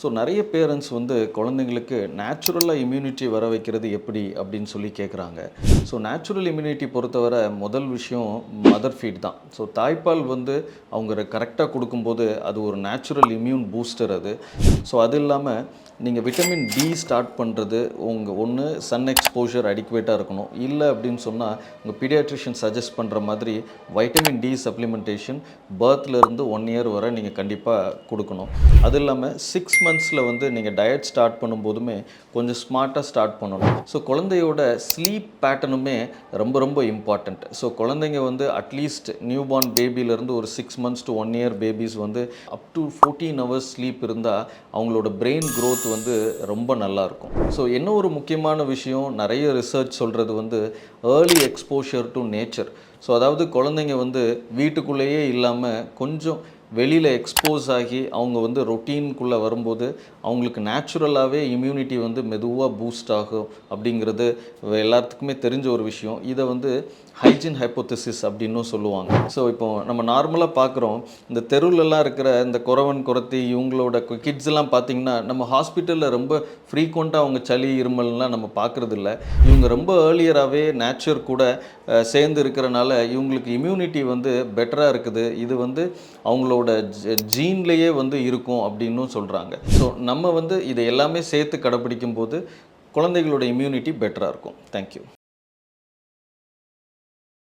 So நிறைய parents வந்து குழந்தைங்களுக்கு நேச்சுரலாக இம்யூனிட்டி வர வைக்கிறது எப்படி அப்படின்னு சொல்லி கேட்குறாங்க ஸோ நேச்சுரல் இம்யூனிட்டி பொறுத்தவரை முதல் விஷயம் மதர் ஃபீட் தான். ஸோ தாய்ப்பால் வந்து அவங்க கரெக்டாக கொடுக்கும்போது அது ஒரு நேச்சுரல் இம்யூன் பூஸ்டர் அது. ஸோ அது இல்லாமல் நீங்கள் விட்டமின் டி ஸ்டார்ட் பண்ணுறது உங்கள் ஒன்று சன் எக்ஸ்போஷர் அடிக்குவேட்டாக இருக்கணும். இல்லை அப்படின்னு சொன்னால் உங்கள் பீடியாட்ரிஷியன் சஜஸ்ட் பண்ணுற மாதிரி வைட்டமின் டி சப்ளிமெண்டேஷன் பர்த்லேருந்து ஒன் இயர் வரை நீங்கள் கண்டிப்பாக கொடுக்கணும். அது இல்லாமல் சிக்ஸ் மந்த்ஸில் வந்து நீங்கள் டயட் ஸ்டார்ட் பண்ணும்போதுமே கொஞ்சம் ஸ்மார்ட்டாக ஸ்டார்ட் பண்ணணும். ஸோ குழந்தையோட ஸ்லீப் பேட்டர்னுமே ரொம்ப ரொம்ப இம்பார்ட்டண்ட் ஸோ குழந்தைங்க வந்து அட்லீஸ்ட் நியூ பார்ன் பேபியிலேருந்து ஒரு six months to one year babies வந்து up to fourteen hours sleep இருந்தால் அவங்களோட பிரெயின் க்ரோத் வந்து ரொம்ப நல்லாயிருக்கும் ஸோ என்ன ஒரு முக்கியமான விஷயம்? நிறைய ரிசர்ச் சொல்கிறது வந்து early exposure to nature so அதாவது குழந்தைங்க வந்து வீட்டுக்குள்ளேயே இல்லாமல் கொஞ்சம் வெளியில் எக்ஸ்போஸ் ஆகி அவங்க வந்து ரொட்டீனுக்குள்ளே வரும்போது அவங்களுக்கு நேச்சுரலாகவே இம்யூனிட்டி வந்து மெதுவாக பூஸ்ட் ஆகும் அப்படிங்கிறது எல்லாத்துக்குமே தெரிஞ்ச ஒரு விஷயம். இதை வந்து ஹைஜின் ஹைப்போத்திசிஸ் அப்படின்னும் சொல்லுவாங்க. ஸோ இப்போ நம்ம நார்மலாக பார்க்குறோம். இந்த தெருவிலலாம் இருக்கிற இந்த குறவன் குறத்தி இவங்களோட கிட்ஸ் எல்லாம் பார்த்தீங்கன்னா நம்ம ஹாஸ்பிட்டலில் ரொம்ப ஃப்ரீக்வெண்ட்டாக அவங்க சளி இருமல்லாம் நம்ம பார்க்குறதில்ல. இவங்க ரொம்ப ஏர்லியராகவே நேச்சர் கூட சேர்ந்து இருக்கிறனால இவங்களுக்கு இம்யூனிட்டி வந்து பெட்டராக இருக்குது. இது வந்து அவங்களோட ஜீன்லேயே வந்து இருக்கும் அப்படின்னும் சொல்கிறாங்க ஸோ நம்ம வந்து இதை எல்லாமே சேர்த்து கடைப்பிடிக்கும் போது குழந்தைகளோட இம்யூனிட்டி பெட்டராக இருக்கும். தேங்க்யூ